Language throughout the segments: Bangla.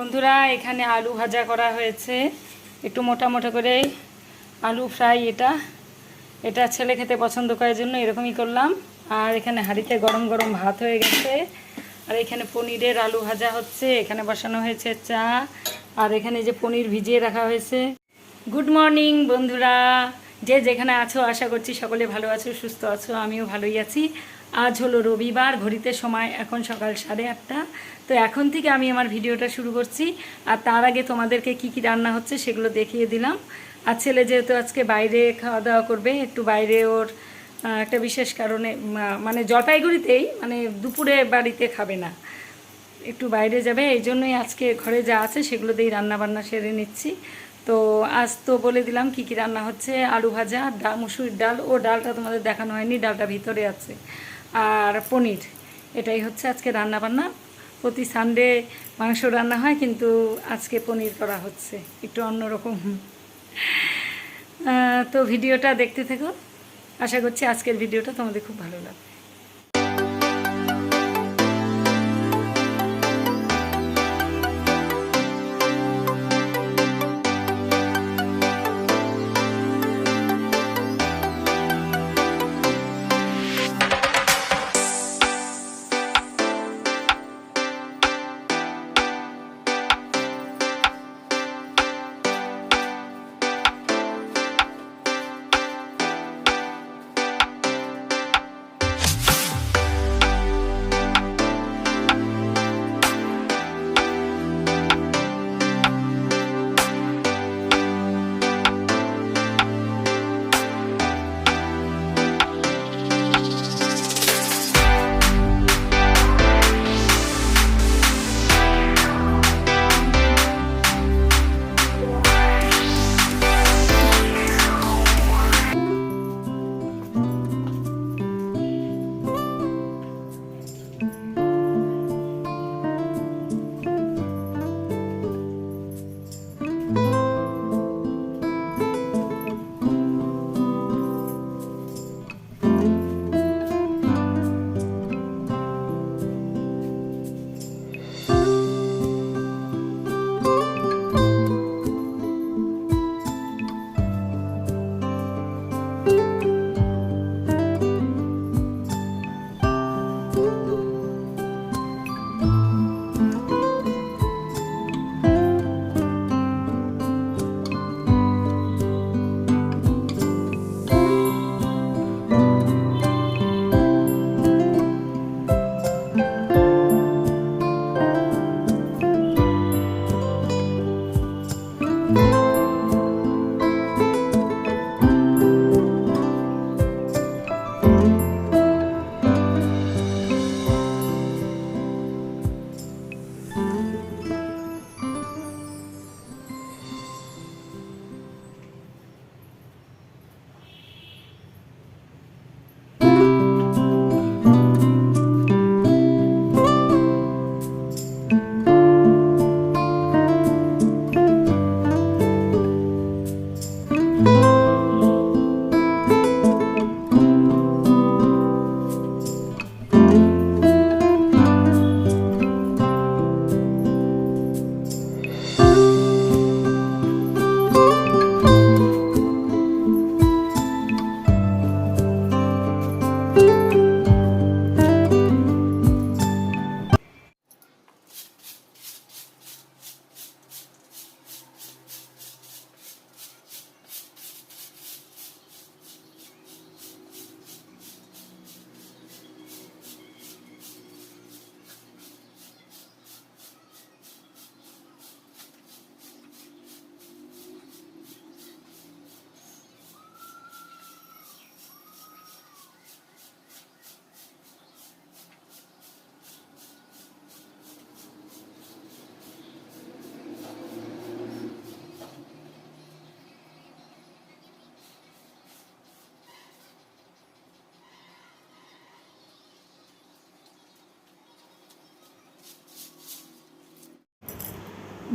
বন্ধুরা, এখানে আলু ভাজা করা হয়েছে। একটু মোটা মোটা করে আলু ফ্রাই এটা। এটা ছেলে খেতে পছন্দ করার জন্য এরকমই করলাম। আর এখানে হাঁড়িতে গরম গরম ভাত হয়ে গেছে। আর এখানে পনিরের আলু ভাজা হচ্ছে, এখানে বসানো হয়েছে চা। আর এখানে যে পনির ভিজিয়ে রাখা হয়েছে। গুড মর্নিং বন্ধুরা। যে যেখানে আছো, আশা করছি সকলে ভালো আছো, সুস্থ আছো, আমিও ভালোই আছি। আজ হলো রবিবার, ঘড়িতে সময় এখন সকাল সাড়ে আটটা। তো এখন থেকে আমি আমার ভিডিওটা শুরু করছি আর তার আগে তোমাদেরকে কি কি রান্না হচ্ছে সেগুলো দেখিয়ে দিলাম। আর ছেলে যেহেতু আজকে বাইরে খাওয়া দাওয়া করবে, একটু বাইরে ওর একটা বিশেষ কারণে মানে জলপাইগুড়িতেই মানে দুপুরে বাড়িতে খাবে না। একটু বাইরে যাবে, এই জন্যই আজকে ঘরে যা আছে সেগুলো দিয়েই রান্না বান্না সেরে নিচ্ছি। তো আজ তো বলে দিলাম কি কি রান্না হচ্ছে, আলু ভাজা ডাল মুসুরির ডাল ও ডালটা তোমাদের দেখানো হয়নি, ডালটা ভিতরে আছে। আর পনির। এটাই হচ্ছে আজকে রান্না বান্না প্রতি সানডে মাংস রান্না হয়, কিন্তু আজকে পনির করা হচ্ছে। একটু অন্যরকম। তো ভিডিওটা দেখতে থেকো। আশা করছি আজকের ভিডিওটা তোমাদের খুব ভালো লাগবে।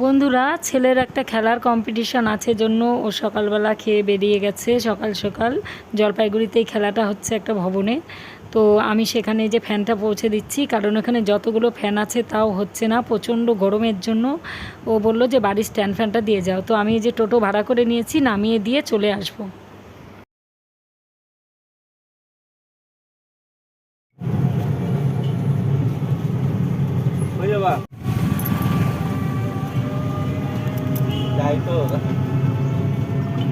বন্ধুরা, ছেলের একটা খেলার কম্পিটিশন আছে জন্য ও সকালবেলা খেয়ে বেরিয়ে গেছে সকাল সকাল। জলপাইগুড়িতেই খেলাটা হচ্ছে একটা ভবনে। তো আমি সেখানে যে ফ্যানটা পৌঁছে দিচ্ছি, কারণ ওখানে যতগুলো ফ্যান আছে তাও হচ্ছে না, প্রচণ্ড গরমের জন্য। ও বলল যে, বাড়ির স্ট্যান্ড ফ্যানটা দিয়ে যাও। তো আমি এই যে টোটো ভাড়া করে নিয়েছি, নামিয়ে দিয়ে চলে আসব হয়ে যাবা যাই তো।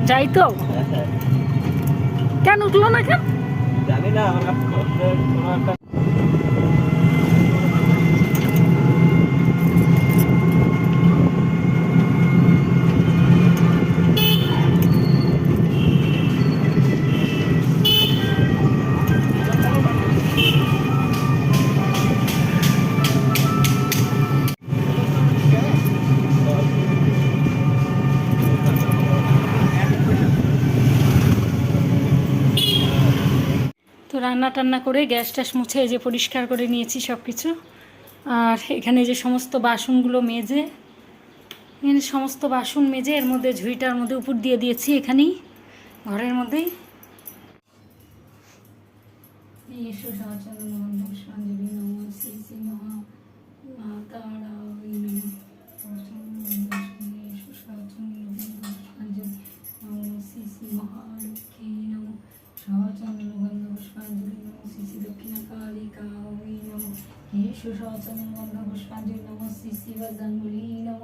যাই তো কেন উঠল না কেন? জানি না রান্না টান্না করে গ্যাস ট্যাস মুছে এই যে পরিষ্কার করে নিয়েছি সব কিছু আর এখানে যে সমস্ত বাসনগুলো মেজে, এখানে সমস্ত বাসন মেজে এর মধ্যে ঝুড়িটার মধ্যে উপর দিয়ে দিয়েছি এখানেই, ঘরের মধ্যেই। বন্ধ নম, শ্রী শ্রী মহা সচন্দন বন্ধ পুষ্পাঞ্জলি নম শ্রী শ্রী গাঙ্গুলি নম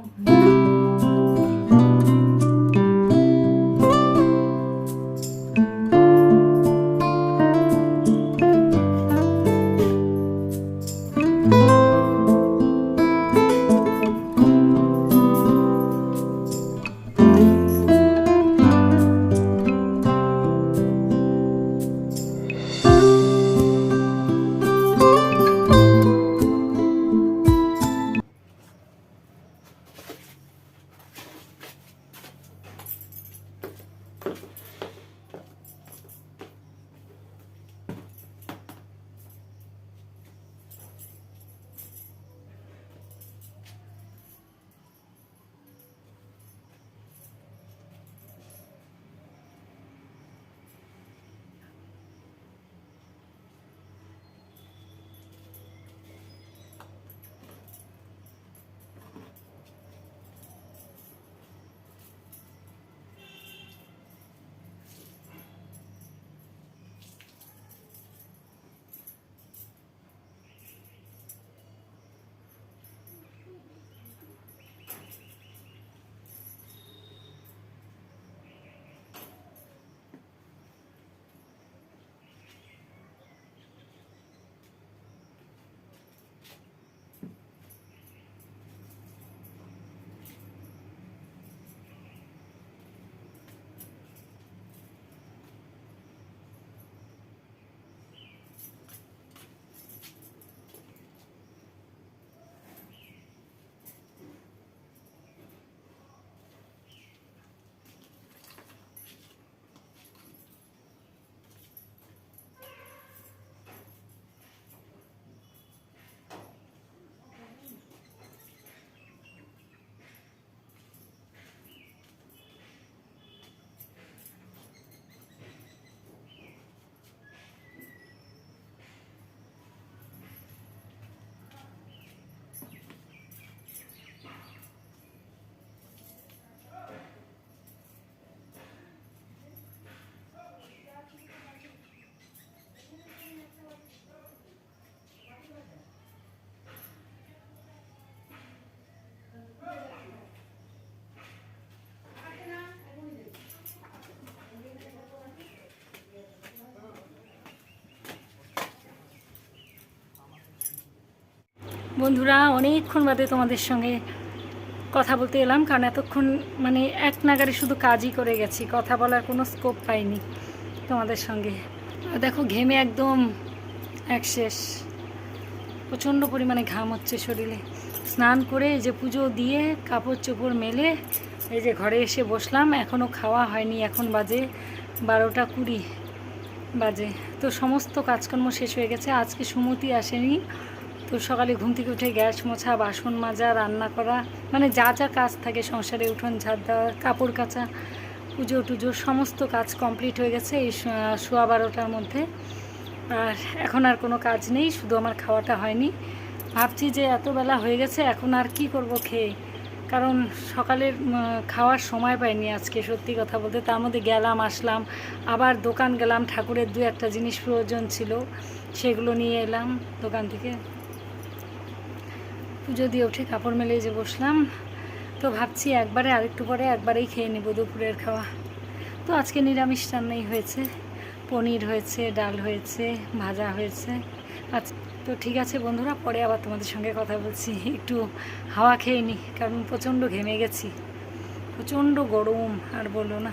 বন্ধুরা, অনেকক্ষণ বাদে তোমাদের সঙ্গে কথা বলতে এলাম, কারণ এতক্ষণ মানে এক নাগারে শুধু কাজই করে গেছি, কথা বলার কোনো স্কোপ পাইনি তোমাদের সঙ্গে। দেখো, ঘেমে একদম এক শেষ। প্রচণ্ড পরিমাণে ঘাম হচ্ছে শরীরে। স্নান করে এই যে পুজো দিয়ে কাপড় চোপড় মেলে এই যে ঘরে এসে বসলাম এখনও খাওয়া হয়নি, এখন বাজে বারোটা কুড়ি বাজে। তো সমস্ত কাজকর্ম শেষ হয়ে গেছে, আজকে সুমতি আসেনি। তো সকালে ঘুম থেকে উঠে গ্যাস মোছা, বাসন মাজা, রান্না করা মানে যা যা কাজ থাকে সংসারে, উঠোন, ঝাড় দেওয়া, কাপড় কাচা, পুজো টুজো, সমস্ত কাজ কমপ্লিট হয়ে গেছে এই সোয়া বারোটার মধ্যে। আর এখন আর কোনো কাজ নেই, শুধু আমার খাওয়াটা হয়নি। ভাবছি যে এত বেলা হয়ে গেছে, এখন আর কি করব খেয়ে? কারণ সকালের খাওয়ার সময় পাইনি আজকে, সত্যি কথা বলতে। তার মধ্যে গেলাম, আসলাম, আবার দোকান গেলাম, ঠাকুরের দু একটা জিনিস প্রয়োজন ছিল, সেগুলো নিয়ে এলাম দোকান থেকে। পুজো দিয়ে উঠে কাপড় মেলে যে বসলাম। তো ভাবছি একবারে আরেকটু পরে একবারেই খেয়ে নেব দুপুরের খাওয়া। তো আজকে নিরামিষ রান্নাই হয়েছে। পনির হয়েছে, ডাল হয়েছে, ভাজা হয়েছে। আচ্ছা তো ঠিক আছে বন্ধুরা, পরে আবার তোমাদের সঙ্গে কথা বলছি। একটু হাওয়া খেয়ে নিই কারণ প্রচণ্ড ঘেমে গেছি। প্রচণ্ড গরম, আর বলো না।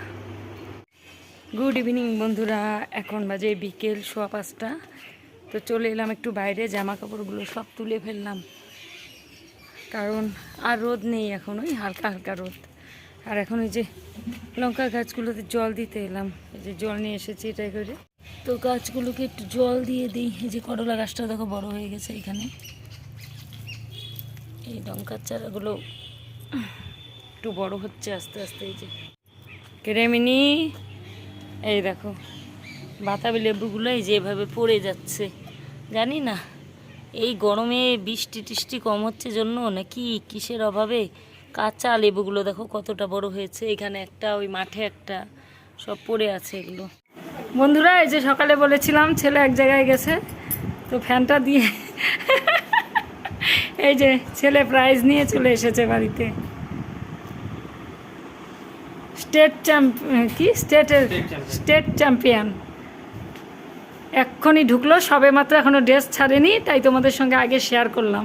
গুড ইভিনিং বন্ধুরা, এখন বাজে বিকেল সোয়া পাঁচটা। তো চলে এলাম একটু বাইরে, জামা কাপড়গুলো সব তুলে ফেললাম। কারণ আর রোদ নেই এখন ওই হালকা হালকা রোদ। আর এখন ওই যে লঙ্কা গাছগুলোতে জল দিতে এলাম, এই যে জল নিয়ে এসেছি এটাই করে। তো গাছগুলোকে একটু জল দিয়ে দিই, এই যে করলা গাছটা দেখো বড় হয়ে গেছে এখানে। এই লঙ্কার চারাগুলো একটু বড় হচ্ছে আস্তে আস্তে, এই যে। কেরেমিনি, এই দেখো, বাতাবি লেবুগুলো এই যেভাবে পড়ে যাচ্ছে, জানি না। এই গরমে বৃষ্টি টিষ্টি কম হচ্ছে জন্য নাকি কিসের অভাবে? কাঁচা লেবুগুলো দেখো কতটা বড় হয়েছে। এখানে একটা ওই মাঠে একটা সব পড়ে আছে এগুলো। বন্ধুরা এই যে সকালে বলেছিলাম ছেলে এক জায়গায় গেছে তো ফ্যানটা দিয়ে এই যে ছেলে প্রাইজ নিয়ে চলে এসেছে বাড়িতে। স্টেট চ্যাম্প কি? স্টেটের স্টেট চ্যাম্পিয়ন এক্ষুনি ঢুকলো, সবে মাত্র এখনও ড্রেস ছাড়েনি, তাই তোমাদের সঙ্গে আগে শেয়ার করলাম।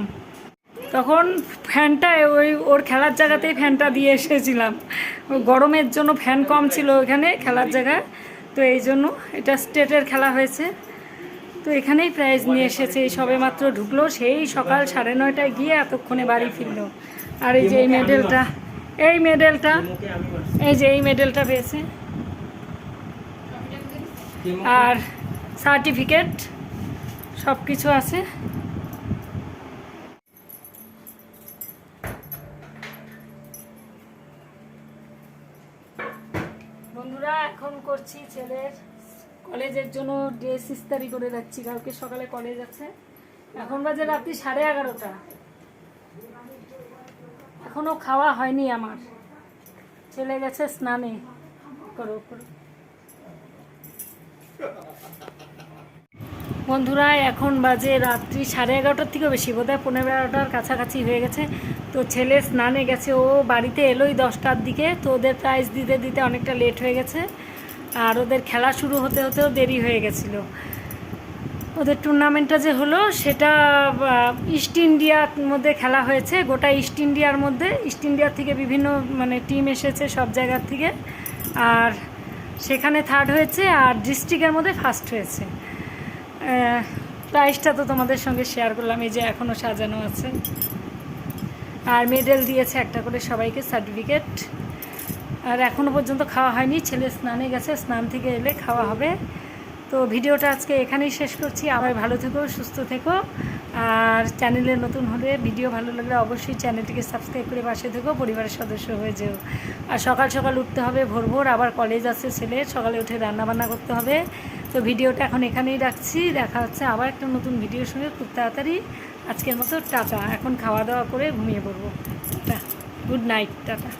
তখন ফ্যানটা ওই ওর খেলার জায়গাতেই ফ্যানটা দিয়ে এসেছিলাম। গরমের জন্য ফ্যান কম ছিল ওখানে খেলার জায়গায় তো এই জন্য এটা স্টেটের খেলা হয়েছে। তো এখানেই প্রাইজ নিয়ে এসেছে, এই সবে মাত্র ঢুকলো, সেই সকাল সাড়ে নয়টায় গিয়ে এতক্ষণে বাড়ি ফিরলো। আর এই যে এই মেডেলটা এই মেডেলটা, এই যে এই মেডেলটা পেয়েছে। আর সার্টিফিকেট সব কিছু আছে। বন্ধুরা, এখন করছি ছেলের কলেজের জন্য ড্রেস ইস্তারি করে যাচ্ছি। কালকে সকালে কলেজ আছে। এখন বাজে রাত্রি সাড়ে এগারোটা। এখনও খাওয়া হয়নি আমার। ছেলে গেছে স্নানে। করো করো। বন্ধুরা, এখন বাজে রাত্রি সাড়ে এগারোটার থেকেও বেশি। বোধহয় পনেরো এগারোটার কাছাকাছি হয়ে গেছে। তো ছেলে স্নানে গেছে, ও বাড়িতে এলোই দশটার দিকে। তো ওদের প্রাইজ দিতে দিতে অনেকটা লেট হয়ে গেছে। আর ওদের খেলা শুরু হতে হতেও দেরি হয়ে গেছিল। ওদের টুর্নামেন্টটা যে হলো, সেটা ইস্ট ইন্ডিয়ার মধ্যে খেলা হয়েছে। গোটা ইস্ট ইন্ডিয়ার মধ্যে। ইস্ট ইন্ডিয়ার থেকে বিভিন্ন মানে টিম এসেছে সব জায়গার থেকে। আর সেখানে থার্ড হয়েছে, আর ডিস্ট্রিক্টের মধ্যে ফার্স্ট হয়েছে। প্রাইসটা তো তোমাদের সঙ্গে শেয়ার করলাম, এই যে এখনও সাজানো আছে। আর মেডেল দিয়েছে একটা করে সবাইকে সার্টিফিকেট আর এখনও পর্যন্ত খাওয়া হয়নি, ছেলে স্নানে গেছে, স্নান থেকে এলে খাওয়া হবে। তো ভিডিওটা আজকে এখানেই শেষ করছি, আবার ভালো থেকো, সুস্থ থেকো। আর চ্যানেলে নতুন হলে ভিডিও ভালো লাগলে অবশ্যই চ্যানেলটিকে সাবস্ক্রাইব করে পাশে থেকো, পরিবারের সদস্য হয়ে যেও। আর সকাল সকাল উঠতে হবে, ভোর ভোর আবার কলেজ আছে ছেলে, সকালে উঠে রান্না বান্না করতে হবে। তো ভিডিওটা এখন এখানেই রাখছি। দেখা হচ্ছে আবার একটা নতুন ভিডিওর সঙ্গে খুব তাড়াতাড়ি। আজকের মতো টাটা। এখন খাওয়া দাওয়া করে ঘুমিয়ে পড়ব। Good night. টাটা।